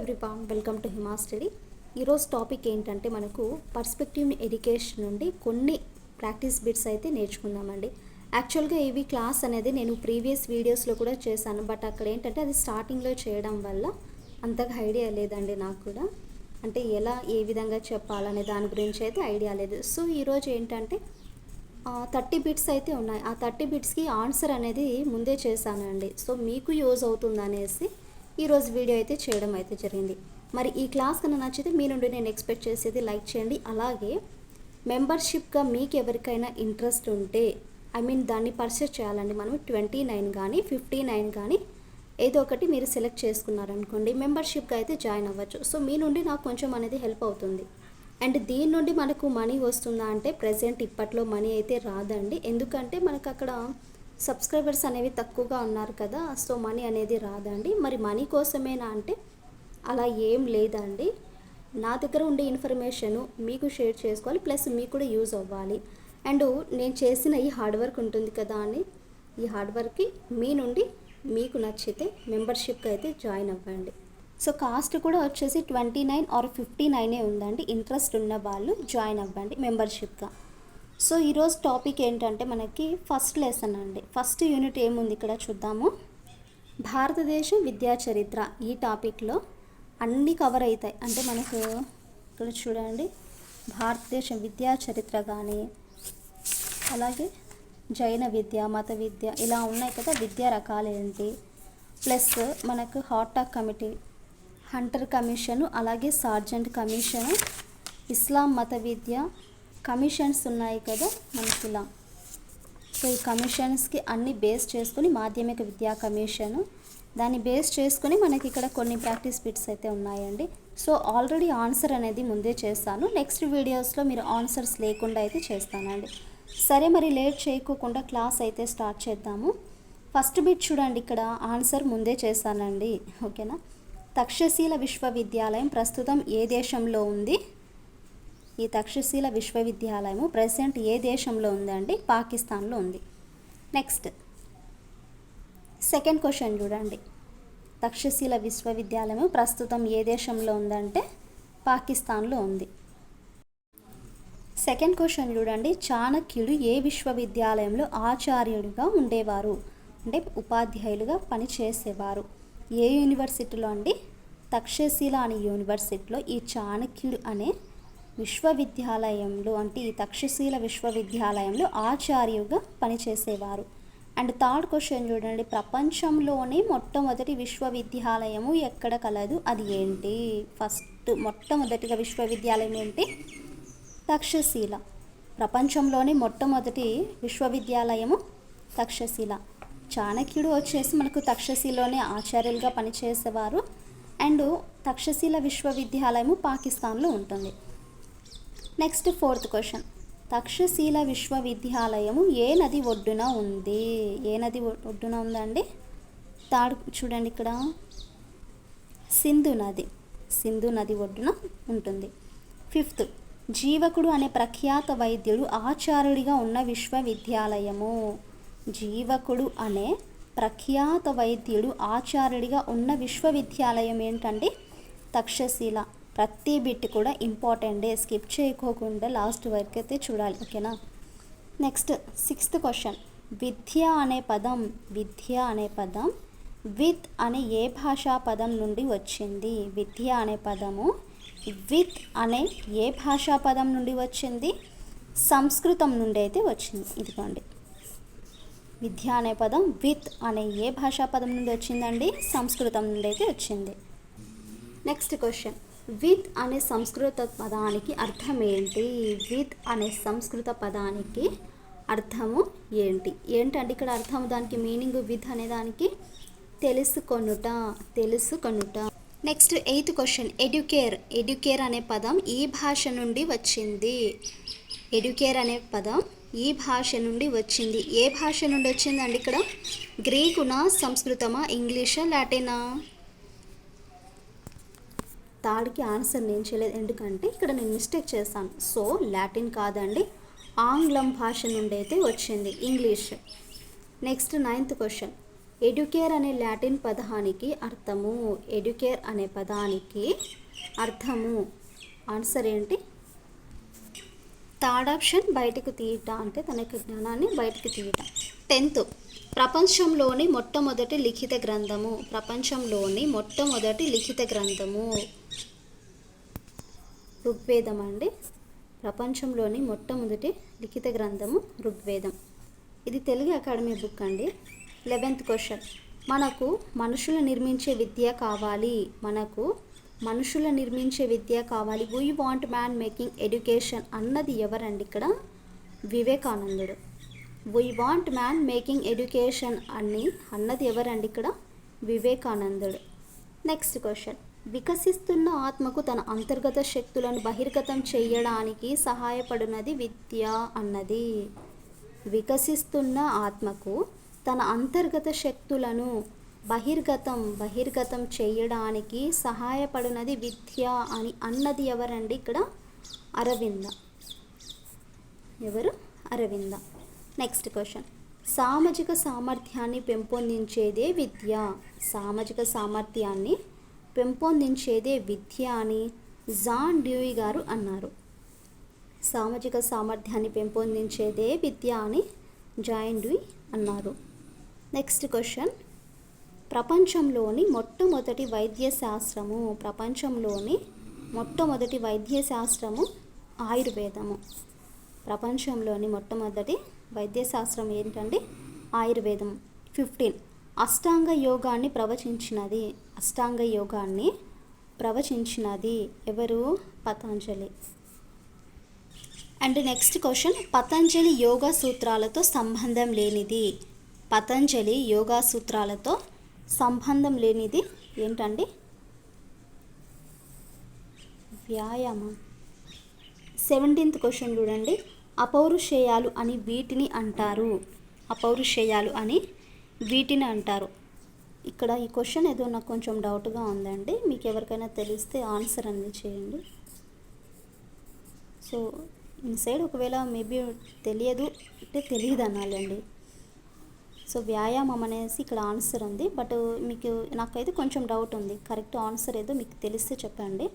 Everyone welcome to Hima study ఈరోజు topic ఏంటంటే మనకు పర్స్పెక్టివ్ ఎడ్యుకేషన్ నుండి కొన్ని ప్రాక్టీస్ బిట్స్ అయితే నేర్చుకుందామండి. యాక్చువల్గా ఇవి క్లాస్ అనేది నేను ప్రీవియస్ వీడియోస్లో కూడా చేశాను. బట్ అక్కడ ఏంటంటే అది స్టార్టింగ్లో చేయడం వల్ల అంతగా ఐడియా లేదండి నాకు కూడా. అంటే ఎలా ఏ విధంగా చెప్పాలనే దాని గురించి అయితే ఐడియా లేదు. సో ఈరోజు ఏంటంటే థర్టీ బిట్స్ అయితే ఉన్నాయి. ఆ థర్టీ బిట్స్కి ఆన్సర్ అనేది ముందే చేశానండి. సో మీకు యూజ్ అవుతుంది అనేసి ఈరోజు వీడియో అయితే చేయడం అయితే జరిగింది. మరి ఈ క్లాస్ కన్నా నచ్చితే మీ నుండి నేను ఎక్స్పెక్ట్ చేసేది లైక్ చేయండి. అలాగే మెంబర్షిప్గా మీకు ఎవరికైనా ఇంట్రెస్ట్ ఉంటే ఐ మీన్ దాన్ని పర్చేస్ చేయాలండి. మనం ట్వంటీ నైన్ కానీ ఫిఫ్టీ నైన్ కానీ ఏదో ఒకటి మీరు సెలెక్ట్ చేసుకున్నారనుకోండి మెంబర్షిప్గా అయితే జాయిన్ అవ్వచ్చు. సో మీ నుండి నాకు కొంచెం అనేది హెల్ప్ అవుతుంది. అండ్ దీని నుండి మనకు మనీ వస్తుందా అంటే ప్రజెంట్ ఇప్పట్లో మనీ అయితే రాదండి. ఎందుకంటే మనకు అక్కడ సబ్స్క్రైబర్స్ అనేవి తక్కువగా ఉన్నారు కదా సో మనీ అనేది రాదండి. మరి మనీ కోసమేనా అంటే అలా ఏం లేదండి. నా దగ్గర ఉండే ఇన్ఫర్మేషన్ మీకు షేర్ చేసుకోవాలి ప్లస్ మీకు కూడా యూజ్ అవ్వాలి. అండ్ నేను చేసిన ఈ హార్డ్ వర్క్ ఉంటుంది కదా అని ఈ హార్డ్ వర్క్కి మీ నుండి మీకు నచ్చితే మెంబర్షిప్కి అయితే జాయిన్ అవ్వండి. సో కాస్ట్ కూడా వచ్చేసి ట్వంటీ నైన్ ఆర్ ఫిఫ్టీ నైనే ఉందండి. ఇంట్రెస్ట్ ఉన్న వాళ్ళు జాయిన్ అవ్వండి మెంబర్షిప్గా. సో ఈరోజు టాపిక్ ఏంటంటే మనకి ఫస్ట్ లెసన్ అండి. ఫస్ట్ యూనిట్ ఏముంది ఇక్కడ చూద్దాము. భారతదేశ విద్యా చరిత్ర ఈ టాపిక్లో అన్నీ కవర్ అవుతాయి అంటే మనకు ఇక్కడ చూడండి. భారతదేశం విద్యా చరిత్ర కానీ అలాగే జైన విద్య మత విద్య ఇలా ఉన్నాయి కదా. విద్యా రకాలు ఏంటి? ప్లస్ మనకు Hartog committee Hunter commission అలాగే సార్జెంట్ కమిషను ఇస్లాం మత విద్య కమిషన్స్ ఉన్నాయి కదా మనకి ఇలా సో ఈ కమిషన్స్కి అన్ని బేస్ చేసుకుని మాధ్యమిక విద్యా కమిషను. దాన్ని బేస్ చేసుకొని మనకి ఇక్కడ కొన్ని ప్రాక్టీస్ బిట్స్ అయితే ఉన్నాయండి. సో ఆల్రెడీ ఆన్సర్ అనేది ముందే చేస్తాను నెక్స్ట్ వీడియోస్లో మీరు ఆన్సర్స్ లేకుండా అయితే చేస్తానండి. సరే మరి లేట్ చేయకోకుండా క్లాస్ అయితే స్టార్ట్ చేద్దాము. ఫస్ట్ బిట్ చూడండి ఇక్కడ. ఆన్సర్ ముందే చేస్తానండి ఓకేనా? తక్షశీల విశ్వవిద్యాలయం ప్రస్తుతం ఏ దేశంలో ఉంది? ఈ తక్షశీల విశ్వవిద్యాలయము ప్రెసెంట్ ఏ దేశంలో ఉందండి? పాకిస్తాన్లో ఉంది. నెక్స్ట్. సెకండ్ క్వశ్చన్ చూడండి. తక్షశీల విశ్వవిద్యాలయము ప్రస్తుతం ఏ దేశంలో ఉందంటే పాకిస్తాన్లో ఉంది. సెకండ్ క్వశ్చన్ చూడండి. చాణక్యుడు ఏ విశ్వవిద్యాలయంలో ఆచార్యుడిగా ఉండేవారు? అంటే ఉపాధ్యాయులుగా పనిచేసేవారు. ఏ యూనివర్సిటీలో అండి? తక్షశీల అనే యూనివర్సిటీలో ఈ చాణక్యుడు అనే విశ్వవిద్యాలయంలో అంటే ఈ తక్షశీల విశ్వవిద్యాలయంలో ఆచార్యుగా పనిచేసేవారు. అండ్ థర్డ్ క్వశ్చన్ చూడండి. ప్రపంచంలోనే మొట్టమొదటి విశ్వవిద్యాలయము ఎక్కడ కలదు? అది ఏంటి? ఫస్ట్ మొట్టమొదటిగా విశ్వవిద్యాలయం ఏంటి? తక్షశీల. ప్రపంచంలోనే మొట్టమొదటి విశ్వవిద్యాలయము తక్షశీల. చాణక్యుడు వచ్చేసి మనకు తక్షశీలలోనే ఆచార్యులుగా పనిచేసేవారు. అండ్ తక్షశీల విశ్వవిద్యాలయము పాకిస్తాన్లో ఉంటుంది. నెక్స్ట్ ఫోర్త్ క్వశ్చన్ తక్షశీల విశ్వవిద్యాలయము ఏ నది ఒడ్డున ఉంది? ఏ నది ఒడ్డున ఉందండి? తాడు చూడండి ఇక్కడ. సింధు నది. సింధు నది ఒడ్డున ఉంటుంది. ఫిఫ్త్ జీవకుడు అనే ప్రఖ్యాత వైద్యుడు ఆచార్యుడిగా ఉన్న విశ్వవిద్యాలయము. జీవకుడు అనే ప్రఖ్యాత వైద్యుడు ఆచార్యుడిగా ఉన్న విశ్వవిద్యాలయం ఏంటండి? తక్షశీల. ప్రతి బిట్ కూడా ఇంపార్టెంటే. స్కిప్ చేయకోకుండా లాస్ట్ వరకు అయితే చూడాలి ఓకేనా? Next sixth question. విద్య అనే పదం విద్య అనే పదం విత్ అనే ఏ భాషా పదం నుండి వచ్చింది? విద్య అనే పదము విత్ అనే ఏ భాషా పదం నుండి వచ్చింది? సంస్కృతం నుండి అయితే వచ్చింది. ఇదిగోండి. విద్య అనే పదం విత్ అనే ఏ భాషా పదం నుండి వచ్చిందండి? సంస్కృతం నుండి అయితే వచ్చింది. Next question. విత్ అనే సంస్కృత పదానికి అర్థం ఏంటి విత్ అనే సంస్కృత పదానికి అర్థము ఏంటి? ఏంటంటే ఇక్కడ అర్థం దానికి మీనింగ్ విత్ అనే దానికి తెలుసుకొనుట తెలుసుకొనుట. Next eighth question. Educare. Educare అనే పదం ఈ భాష నుండి వచ్చింది. ఎడ్యుకేర్ అనే పదం ఈ భాష నుండి వచ్చింది. ఏ భాష నుండి వచ్చిందండి ఇక్కడ? గ్రీకునా సంస్కృతమా ఇంగ్లీషా లాటినా? థర్డ్కి ఆన్సర్ నేను చేయలేదు. ఎందుకంటే ఇక్కడ నేను మిస్టేక్ చేశాను. సో లాటిన్ కాదండి ఆంగ్లం భాష నుండి అయితే వచ్చింది English. Next ninth question. Educare అనే లాటిన్ పదానికి అర్థము ఎడ్యుకేర్ అనే పదానికి అర్థము. ఆన్సర్ ఏంటి? థర్డ్ ఆప్షన్ బయటకు తీయట అంటే తన యొక్క జ్ఞానాన్ని బయటకు తీయట. టెన్త్. ప్రపంచంలోని మొట్టమొదటి లిఖిత గ్రంథము. ప్రపంచంలోని మొట్టమొదటి లిఖిత గ్రంథము. ఋగ్వేదం అండి? ప్రపంచంలోని మొట్టమొదటి లిఖిత గ్రంథము ఋగ్వేదం. ఇది తెలుగు అకాడమీ బుక్ అండి. Eleventh question. మనకు మనుషులు నిర్మించే విద్య కావాలి. మనకు మనుషుల నిర్మించే విద్య కావాలి. We want man making education అన్నది ఎవరండి ఇక్కడ? వివేకానందుడు. We want man making education అని అన్నది ఎవరండి ఇక్కడ? వివేకానందుడు. నెక్స్ట్ క్వశ్చన్ వికసిస్తున్న ఆత్మకు తన అంతర్గత శక్తులను బహిర్గతం చేయడానికి సహాయపడినది విద్య అన్నది. వికసిస్తున్న ఆత్మకు తన అంతర్గత శక్తులను బహిర్గతం బహిర్గతం చేయడానికి సహాయపడినది విద్య అని అన్నది ఎవరండి ఇక్కడ? అరవింద. ఎవరు? అరవింద. నెక్స్ట్ క్వశ్చన్ సామాజిక సామర్థ్యాన్ని పెంపొందించేదే విద్య. సామాజిక సామర్థ్యాన్ని పెంపొందించేదే విద్య అని జాన్ డ్యూయి గారు అన్నారు. సామాజిక సామర్థ్యాన్ని పెంపొందించేదే విద్య అని జాయిన్ డ్యూయి అన్నారు. నెక్స్ట్ క్వశ్చన్ ప్రపంచంలోని మొట్టమొదటి వైద్య శాస్త్రము ప్రపంచంలోని మొట్టమొదటి వైద్య శాస్త్రము ఆయుర్వేదము. ప్రపంచంలోని మొట్టమొదటి వైద్యశాస్త్రం ఏంటండి ఆయుర్వేదం. ఫిఫ్టీన్. అష్టాంగ యోగాన్ని ప్రవచించినది. అష్టాంగ యోగాన్ని ప్రవచించినది ఎవరు? Patanjali. And next question. Patanjali yoga సూత్రాలతో సంబంధం లేనిది. పతంజలి యోగా సూత్రాలతో సంబంధం లేనిది ఏంటండి? వ్యాయామం. సెవెంటీన్త్ క్వశ్చన్ చూడండి. అపౌరుషేయాలు అని వీటిని అంటారు. అపౌరుషేయాలు అని వీటిని అంటారు. ఇక్కడ ఈ క్వశ్చన్ ఏదో నాకు కొంచెం డౌట్గా ఉందండి. మీకు ఎవరికైనా తెలిస్తే ఆన్సర్ అనేది చేయండి. సో ఇన్సైడ్ ఒకవేళ మేబీ తెలియదు అంటే తెలియదు అనాలండి. సో వ్యాయామం అనేసి ఇక్కడ ఆన్సర్ ఉంది. బట్ మీకు నాకైతే కొంచెం డౌట్ ఉంది. కరెక్ట్ ఆన్సర్ ఏదో మీకు తెలిస్తే చెప్పండి.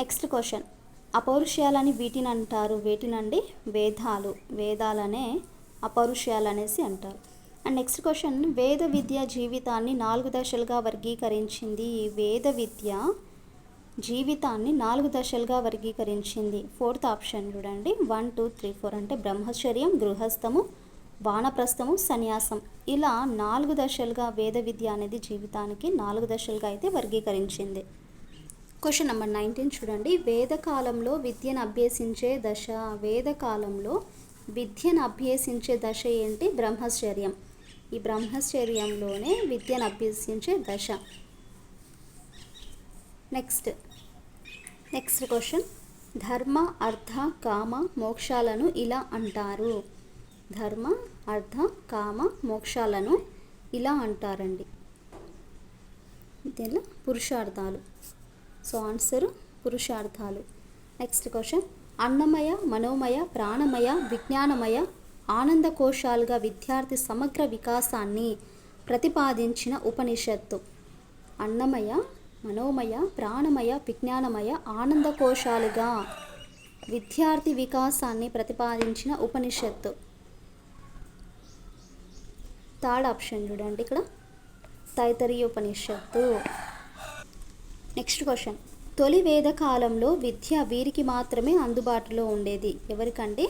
Next question. అపౌరుషయాలని వీటిని అంటారు వేటినండి? వేదాలు. వేదాలనే అపౌరుషయాలు అనేసి అంటారు. అండ్ నెక్స్ట్ క్వశ్చన్ వేద విద్య జీవితాన్ని నాలుగు దశలుగా వర్గీకరించింది. వేద విద్య జీవితాన్ని నాలుగు దశలుగా వర్గీకరించింది. ఫోర్త్ ఆప్షన్ చూడండి. వన్ టూ త్రీ ఫోర్ అంటే బ్రహ్మచర్యం గృహస్థము వానప్రస్థము సన్యాసం. ఇలా నాలుగు దశలుగా వేద విద్య అనేది జీవితానికి నాలుగు దశలుగా అయితే వర్గీకరించింది. క్వశ్చన్ నెంబర్ నైన్టీన్ చూడండి. వేదకాలంలో విద్యను అభ్యసించే దశ వేదకాలంలో విద్యను అభ్యసించే దశ ఏంటి? బ్రహ్మచర్యం. ఈ బ్రహ్మచర్యంలోనే విద్యను అభ్యసించే దశ. నెక్స్ట్ నెక్స్ట్ క్వశ్చన్ ధర్మ అర్థ కామ మోక్షాలను ఇలా అంటారు. ధర్మ అర్థ కామ మోక్షాలను ఇలా అంటారండి. ఇదేలా పురుషార్థాలు. సో ఆన్సర్ పురుషార్థాలు. నెక్స్ట్ క్వశ్చన్ అన్నమయ మనోమయ ప్రాణమయ విజ్ఞానమయ ఆనంద కోశాలుగా విద్యార్థి సమగ్ర వికాసాన్ని ప్రతిపాదించిన ఉపనిషత్తు. అన్నమయ మనోమయ ప్రాణమయ విజ్ఞానమయ ఆనంద కోశాలుగా విద్యార్థి వికాసాన్ని ప్రతిపాదించిన ఉపనిషత్తు. థర్డ్ ఆప్షన్ చూడండి ఇక్కడ. తైతరీయ ఉపనిషత్తు. నెక్స్ట్ క్వశ్చన్ తొలి వేద కాలంలో విద్య వీరికి మాత్రమే అందుబాటులో ఉండేది. ఎవరికండి?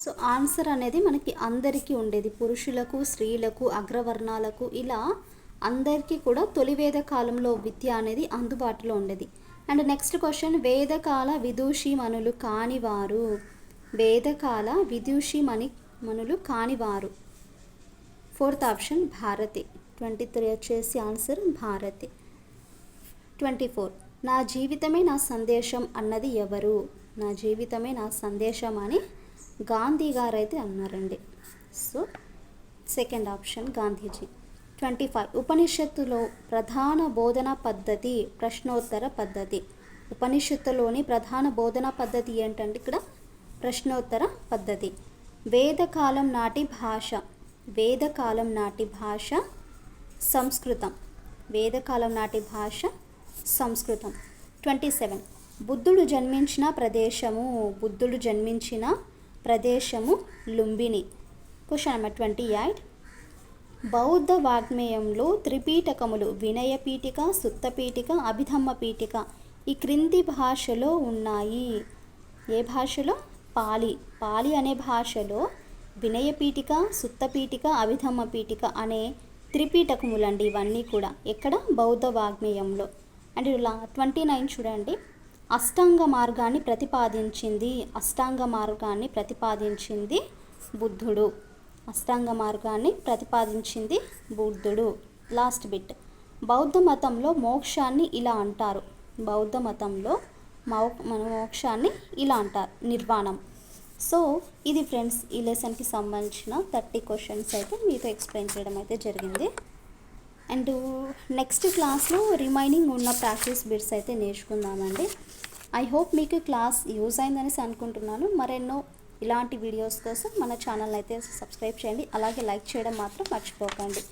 సో ఆన్సర్ అనేది మనకి అందరికీ ఉండేది. పురుషులకు స్త్రీలకు అగ్రవర్ణాలకు ఇలా అందరికీ కూడా తొలి వేద కాలంలో విద్య అనేది అందుబాటులో ఉండేది. అండ్ నెక్స్ట్ క్వశ్చన్ వేదకాల విదూషి మనులు కానివారు. వేదకాల విదూషి మణి మనులు కానివారు. Fourth option Bharati. Twenty three వచ్చేసి ఆన్సర్ భారతి. Twenty four. నా జీవితమే నా సందేశం అన్నది ఎవరు? నా జీవితమే నా సందేశం అని గాంధీ గారు అయితే అన్నారండి. So second option Gandhiji. Twenty five. ఉపనిషత్తులో ప్రధాన బోధన పద్ధతి ప్రశ్నోత్తర పద్ధతి. ఉపనిషత్తులోని ప్రధాన బోధన పద్ధతి ఏంటంటే ఇక్కడ ప్రశ్నోత్తర పద్ధతి. వేదకాలం నాటి భాష వేదకాలం నాటి భాష సంస్కృతం. వేదకాలం నాటి భాష సంస్కృతం. Twenty seven. బుద్ధుడు జన్మించిన ప్రదేశము బుద్ధుడు జన్మించిన ప్రదేశము Lumbini. Question number twenty eight బౌద్ధ వాగ్మేయంలో త్రిపీఠకములు వినయ పీఠిక సుత్తపీఠిక అభిధమ్మ పీఠిక ఈ క్రింది భాషలో ఉన్నాయి. ఏ భాషలో? పాలి. పాలి అనే భాషలో వినయ పీఠిక సుత్తపీఠిక అభిధమ్మ పీఠిక అనే త్రిపీఠకములండి ఇవన్నీ కూడా. ఎక్కడ? బౌద్ధ వాగ్మేయంలో అండ్ ఇలా ట్వంటీ నైన్ చూడండి. అష్టాంగ మార్గాన్ని ప్రతిపాదించింది అష్టాంగ మార్గాన్ని ప్రతిపాదించింది బుద్ధుడు. అష్టాంగ మార్గాన్ని ప్రతిపాదించింది బుద్ధుడు. Last bit. బౌద్ధ మతంలో మోక్షాన్ని ఇలా అంటారు. బౌద్ధ మతంలో మౌ మన మోక్షాన్ని ఇలా అంటారు. నిర్వాణం. సో ఇది ఫ్రెండ్స్ ఈ లెసన్కి సంబంధించిన థర్టీ క్వశ్చన్స్ అయితే మీతో ఎక్స్ప్లెయిన్ చేయడం అయితే జరిగింది. అండ్ నెక్స్ట్ క్లాస్లో రిమైనింగ్ ఉన్న ప్రాక్టీస్ బిట్స్ అయితే నేర్చుకుందామండి. ఐ హోప్ మీకు క్లాస్ యూజ్ అయిందనేసి అనుకుంటున్నాను. మరెన్నో ఇలాంటి వీడియోస్ కోసం మన ఛానల్ అయితే సబ్స్క్రైబ్ చేయండి. అలాగే లైక్ చేయడం మాత్రం మర్చిపోకండి.